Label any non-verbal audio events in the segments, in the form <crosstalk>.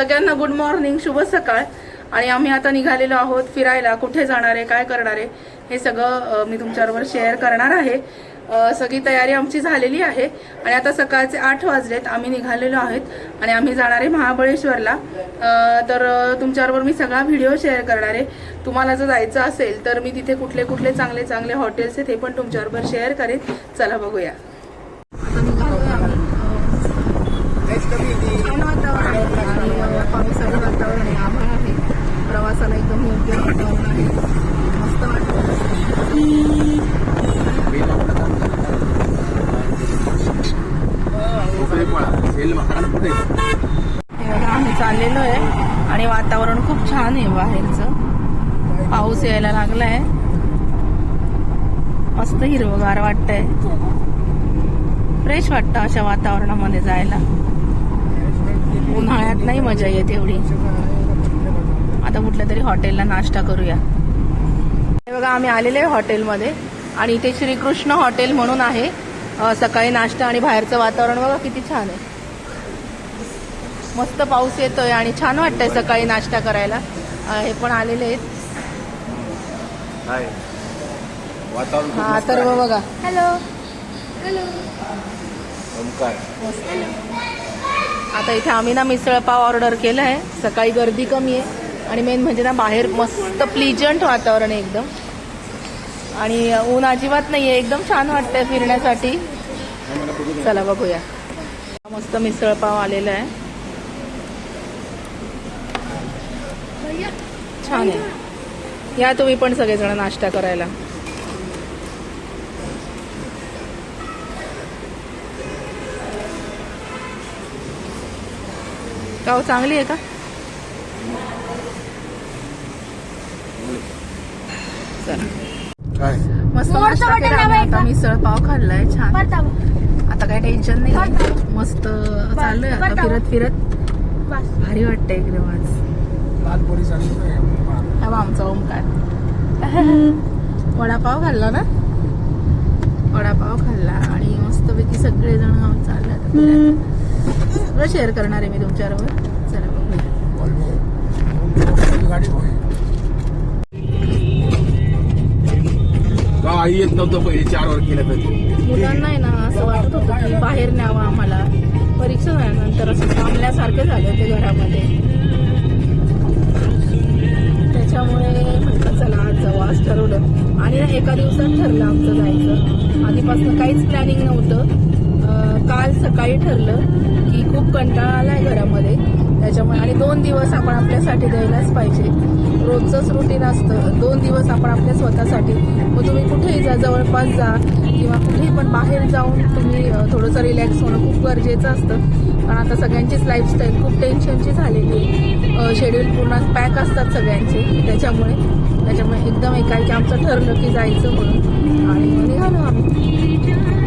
सगळ्यांना good morning शुभ सकाळ. आणि आम्ही आता निघालेलो आहोत फिरायला. कुठे जाणार आहे काय करणार आहे हे सगळं मी तुमच्याबरोबर शेअर करणार आहे. सगळी तयारी आमची झालेली आहे. आणि आता सकाळचे आठ वाजलेत आम्ही निघालेलो आहेत. आणि आम्ही जाणार आहे महाबळेश्वरला. तर तुमच्याबरोबर मी सगळा व्हिडिओ शेअर करणार आहे. तुम्हाला जर जायचं असेल तर मी तिथे कुठले कुठले चांगले चांगले हॉटेल्स आहेत ते पण तुमच्याबरोबर शेअर करेन. चला बघूया आता निघालोय आम्ही छान वातावरण आहे आणि पावसाचं वातावरण आहे. आभाळ आहे. प्रवासाला एकदम योग्य वातावरण आहे. मस्त वाटतं. हे आम्ही चाललेलो आहे. आणि वातावरण खूप छान आहे बाहेरचं. पाऊस यायला लागलाय. मस्त हिरवगार वाटतंय. फ्रेश वाटतं अशा वातावरणामध्ये जायला. उन्हाळ्यात नाही मजा येते एवढी. आता कुठल्या तरी हॉटेलला नाश्ता करूया. हे बघा आम्ही आलेले आहे हॉटेलमध्ये आणि इथे श्रीकृष्ण हॉटेल म्हणून आहे. सकाळी नाश्ता आणि बाहेरचं वातावरण. बघा किती छान आहे. मस्त पाऊस येतोय आणि छान वाटतंय सकाळी नाश्ता करायला. हे पण आलेले आहेत. हाय. वातावरण खूप हा मस्त तर आहे. बघा. हॅलो. हॅलो. ओमकार. आता इथे आम्ही ना मिसळ पाव ऑर्डर केलं आहे. सकाळी गर्दी कमी आहे. आणि मेन म्हणजे ना बाहेर मस्त प्लिजंट वातावरण आहे एकदम. आणि ऊन अजिबात नाही आहे एकदम छान वाटतंय फिरण्यासाठी. चला बघूया. मस्त मिसळ पाव आलेला आहे. छान आहे. या तुम्ही पण सगळेजण नाश्ता करायला. का हो, चांगली आहे का? चला. मस्त नाश्ता केला आम्ही आता? मिसळ पाव खाल्लाय छान. आता काय टेन्शन नाही. मस्त चाललोय आता. फिरत फिरत. भारी वाटतंय एकदम आज हा आमचा ओमकार वडापाव खाल्ला ना? वडापाव खाल्ला आणि मस्तपैकी सगळेजण आम्ही चालले. सगळं शेअर करणार आहे मी तुमच्याबरोबर. चला बघूया. येत नव्हतं पहिले चार वर केलं तर? मुलांना आहे ना असं वाटत होतं की बाहेर न्यावं आम्हाला. परीक्षा झाल्यानंतर असं थांबल्यासारखे झाले होते घरामध्ये. त्याच्यामुळे म्हटलं चला आज जाऊ. आज ठरवलं. आणि एका दिवसात ठरलं आमचं जायचं. आधीपासून काहीच प्लॅनिंग नव्हतं. काल सकाळी ठरलं. खूप कंटाळा आला आहे घरामध्ये. त्याच्यामुळे आणि दोन दिवस आपण आपल्यासाठी द्यायलाच पाहिजे. रोजचंच रुटीन असतं. दोन दिवस आपण आपल्या स्वतःसाठी. मग तुम्ही कुठेही जा जवळपास जा किंवा कुठेही पण बाहेर जाऊन तुम्ही थोडंसं रिलॅक्स होणं खूप गरजेचं असतं. कारण आता सगळ्यांचीच लाईफस्टाईल खूप टेन्शनची झालेली आहे. शेड्यूल पूर्ण पॅक असतात सगळ्यांचे. त्याच्यामुळे त्याच्यामुळे एकदम एकाएकी आमचं ठरलं की जायचं म्हणून. आणि निघालो आम्ही.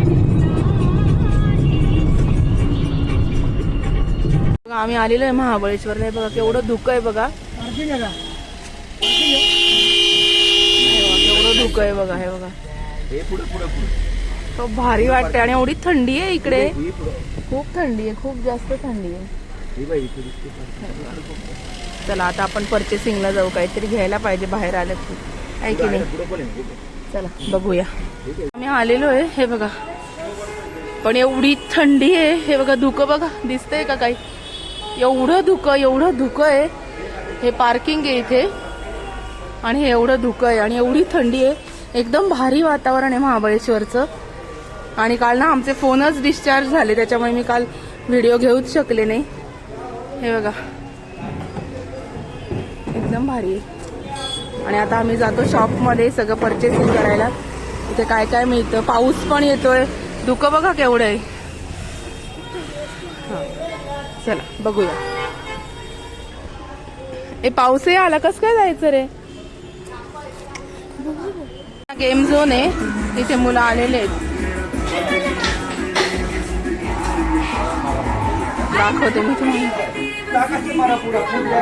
बघा, आम्ही आलेलो आहे महाबळेश्वर नाही बघा केवढं धुकं आहे बघा. एवढं केवढं धुकं आहे बघा हे बघा. तो भारी वाटते आणि एवढी थंडी आहे इकडे. खूप थंडी आहे खूप जास्त थंडी आहे. चला आता आपण पर्चेसिंगला जाऊ. काहीतरी घ्यायला पाहिजे बाहेर आलं की. आहे की नाही? चला बघूया. आम्ही आलेलो आहे हे बघा. पण एवढी थंडी आहे हे बघा धुकं बघा. दिसतंय का काही? एवढं धुकं एवढं धुकं आहे. हे पार्किंग आहे इथे. आणि हे एवढं धुकं आहे. आणि एवढी थंडी आहे. एकदम भारी वातावरण आहे महाबळेश्वरचं. आणि काल ना आमचे फोनच डिस्चार्ज झाले. त्याच्यामुळे मी काल व्हिडिओ घेऊच शकले नाही. हे बघा. एकदम भारी आहे. आणि आता आम्ही जातो शॉपमध्ये सगळं परचेसिंग करायला. इथे काय काय मिळतं? पाऊस पण येतोय. धुकं बघा केवढं आहे. चला बघूया. ए पाऊसही आला कस काय जायचं रे? गेम झोन आहे इथे मुलं आलेले आहेत. दाखवते मी तुम्हाला.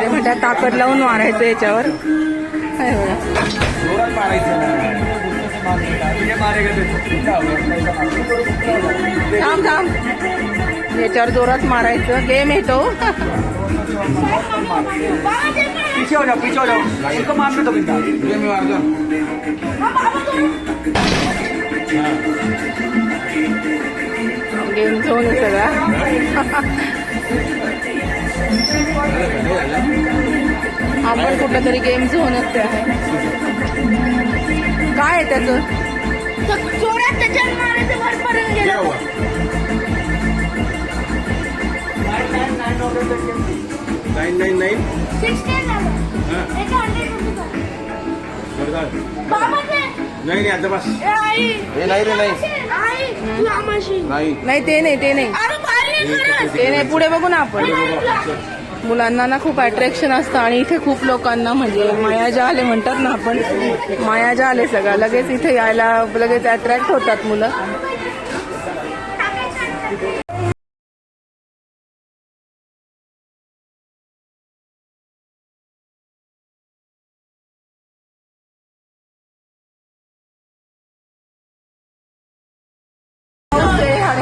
म्हणतात ताकद लावून मारायचं याच्यावर. काय बघा थांब थांब. याच्यावर जोरात मारायचं. गेम येतो पीछे हो जाओ पीछे हो जाओ इनको मारने दो बिंदा तुझे मी मारतो गेम झोन आहे सगळा. आपण कुठला तरी गेम झोनच आहे. काय आहे त्याचं? जोरात त्याच्यावर मारायचं वरपर्यंत गेलं. नाईन नाईन नाईन हंड्रेड नाही नाही आता बस हे नाही रे नाही नाही ते नाही ते नाही ते नाही पुढे बघू ना आपण मुलांना ना खूप अट्रॅक्शन असतं आणि इथे खूप लोकांना म्हणजे मायाजा आले म्हणतात ना आपण मायाजा आले सगळं लगेच इथे यायला लगेच अट्रॅक्ट होतात मुलं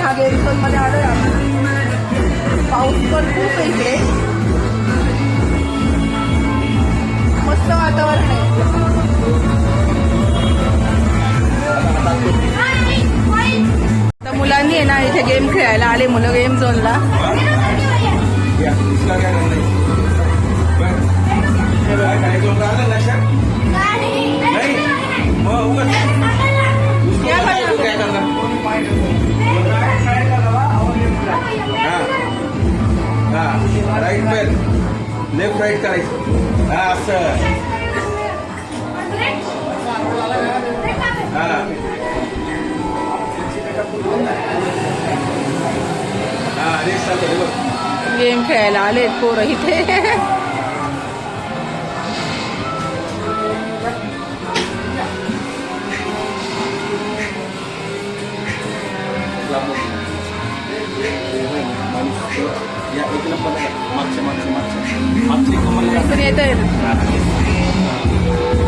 आणि हा गेम झोनमध्ये आलोय पाऊस पण खूप आहे इकडे. मस्त वातावरण आहे. आता मुलांनी आहे ना इथे गेम खेळायला आले मुलं गेम झोनला काय नाही. मग राईट बेल लेफ्ट राईट करायचं हा असं हा हा गेम खेळायला आलेत पोरं इथे. <laughs> 抹茶抹茶抹。です。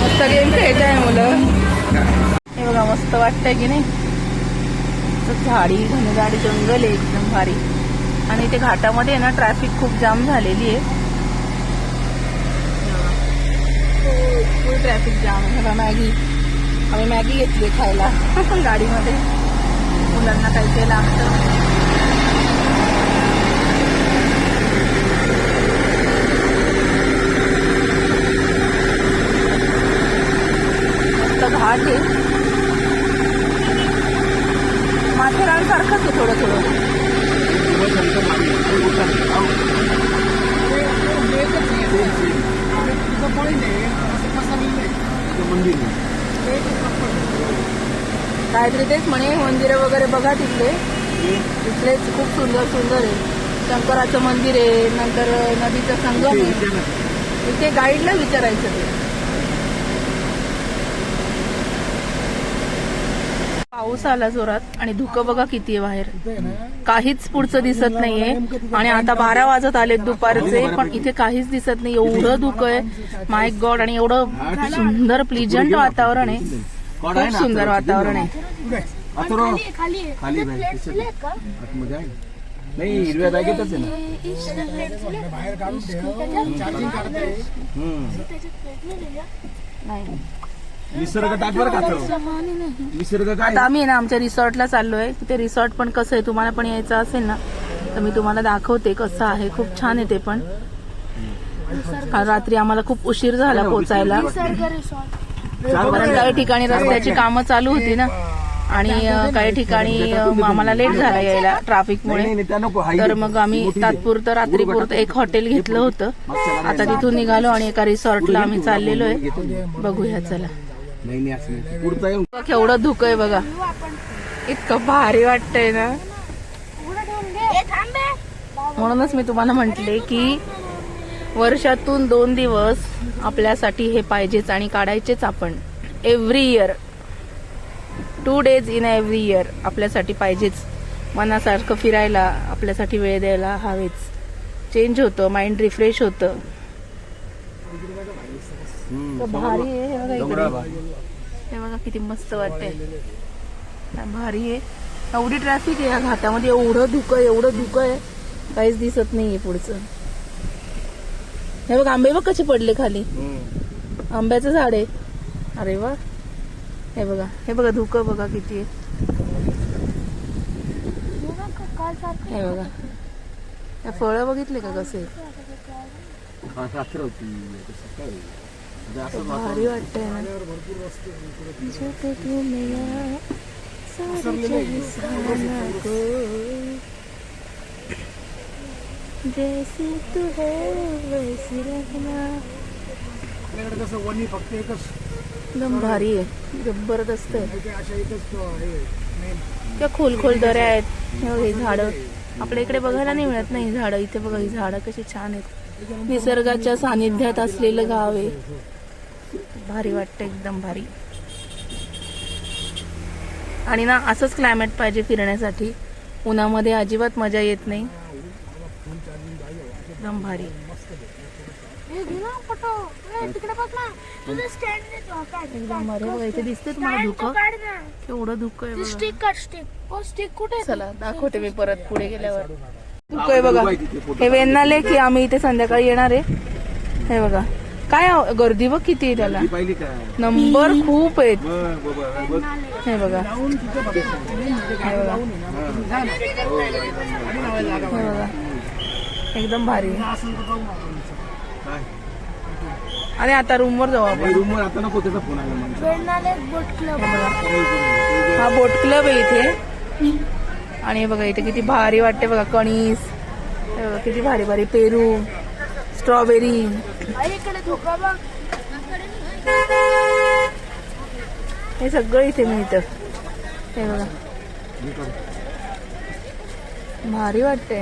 मस्त गेम खेळत आहे मुलं. हे बघा मस्त वाटतंय की नाही? झाडी घनदाट जंगल आहे एकदम भारी. आणि इथे घाटामध्ये आहे ना ट्रॅफिक खूप जाम झालेली आहे. फुल ट्रॅफिक जाम झाला मॅगी आम्ही मॅगी घेतली खायला. <laughs> गाडीमध्ये. मुलांना काही ते लागतं. मस्त घाट आहे. माथेरानसारखंच आहे थोडं थोडं. काहीतरी तेच म्हणे मंदिरं वगैरे बघा तिथले. तिथलेच खूप सुंदर सुंदर आहे. शंकराचं मंदिर आहे नंतर नदीचा संगम आहे. इथे गाईडला विचारायचं ते. पाऊस आला जोरात आणि धुकं बघा किती आहे बाहेर. काहीच पुढचं दिसत नाहीये. आणि आता बारा वाजत आले दुपारचे पण इथे काहीच दिसत नाही. एवढं धुकं आहे. माय गॉड आणि एवढं सुंदर प्लिजंट वातावरण आहे. खूप सुंदर वातावरण आहे. खाली? आतमध्ये आहे. नाही हिरव्या बॅगेतच आहे ना. नाही. निसर्ग टाक बरं का तो. निसर्ग काय? आता आम्ही आहे ना आमच्या रिसॉर्टला चाललोय. ते रिसॉर्ट पण कसं आहे तुम्हाला पण यायचं असेल ना तर मी तुम्हाला दाखवते कसं आहे. खूप छान आहे ते पण. काल रात्री आम्हाला खूप उशीर झाला पोचायला. निसर्ग रिसॉर्ट. कारण काही ठिकाणी रस्त्याची कामं चालू होती ना. आणि काही ठिकाणी आम्हाला लेट झाला यायला ट्रॅफिकमुळे. तर मग आम्ही. तात्पुरतं रात्रीपुरतं एक हॉटेल घेतलं होतं. आता तिथून निघालो आणि एका रिसॉर्टला आम्ही चाललेलो आहे. बघूया चला. केवढं धुकं आहे बघा. इतकं भारी वाटतंय ना. म्हणूनच मी तुम्हाला म्हटले की वर्षातून दोन दिवस आपल्यासाठी हे पाहिजेच आणि काढायचेच आपण. Every year two days in every year आपल्यासाठी पाहिजेच. मनासारखं फिरायला आपल्यासाठी वेळ द्यायला हवेच. चेंज होतं माइंड रिफ्रेश होतं. भारी आहे हे बघा किती मस्त वाटतंय. काय भारी आहे. एवढी ट्रॅफिक आहे या घाटामध्ये. एवढं धुकं आहे, एवढं धुकं आहे. काहीच दिसत नाहीये पुढचं. हे बघ आंबे बघ कसे पडले खाली. आंब्याचं झाड आहे. अरे वा. हे बघा हे बघा धुकं बघा किती आहे. हे बघा. हे फळं बघितले का कसे? असं भारी वाटतंय ना जब तू मिला, सारी जहां को, जैसी तू है वैसी रहना। आपल्याकडे कसं फक्त एकच. एकदम भारी आहे. जबरदस्त आहे. अशा एकच हे त्या खोल खोल दऱ्या आहेत. हे ही झाडं. आपल्या इकडे बघायला नाही मिळत नाही झाडं. इथे बघा ही झाडं कशी छान आहेत. निसर्गाच्या सानिध्यात असलेलं गाव आहे. भारी वाटतं एकदम भारी. आणि ना असंच क्लायमेट पाहिजे फिरण्यासाठी. उन्हामध्ये अजिबात मजा येत नाही. एकदम भारी हे. एकदम बघा इथे दिसते तुम्हाला Stand तो धुकं काढ ना. केवढं धुकं आहे बघा. स्टिक काढ स्टिक ओ स्टिक कुठे आहे? चला दाखवते मी परत पुढे गेल्यावर. धुकं आहे बघा. हे वेन्नाले की आम्ही इथे संध्याकाळी येणार आहे. हे बघा. काय आव- गर्दी बघ किती आहे त्याला. ती पाहिली का? नंबर खूप आहेत. हे बघा. हे बघा. हे बघा. एकदम भारी. आणि आता रूमवर जाऊ आपण. रूमवर आता नको त्याचा फोन आला बोट क्लब. हा बोट क्लब आहे इथे. आणि बघा इथे किती भारी वाटते बघा कणीस. बघा किती भारी भारी पेरू स्ट्रॉबेरी हे सगळं इथे मिळतं. हे बघा. भारी वाटते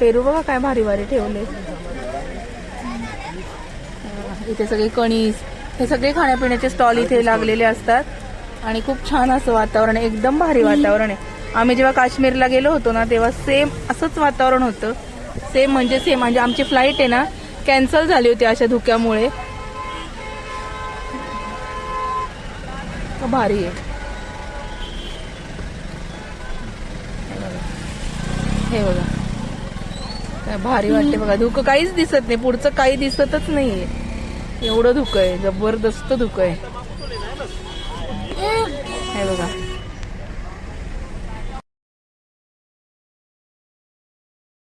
पेरू बघा काय भारी भारी ठेवले. इथे सगळे कणीस हे सगळे खाण्यापिण्याचे स्टॉल इथे लागलेले असतात. आणि खूप छान असं वातावरण आहे. एकदम भारी वातावरण आहे. आम्ही जेव्हा काश्मीरला गेलो होतो ना तेव्हा सेम असंच वातावरण होतं. सेम म्हणजे सेम म्हणजे आमची फ्लाईट आहे ना कॅन्सल झाली होती अशा धुक्यामुळे. भारी आहे. हे बघा. काय भारी वाटते बघा. धुकं काहीच दिसत नाही. पुढचं काही दिसतच नाहीये. एवढं धुकं आहे. जबरदस्त धुकं आहे. हे बघा.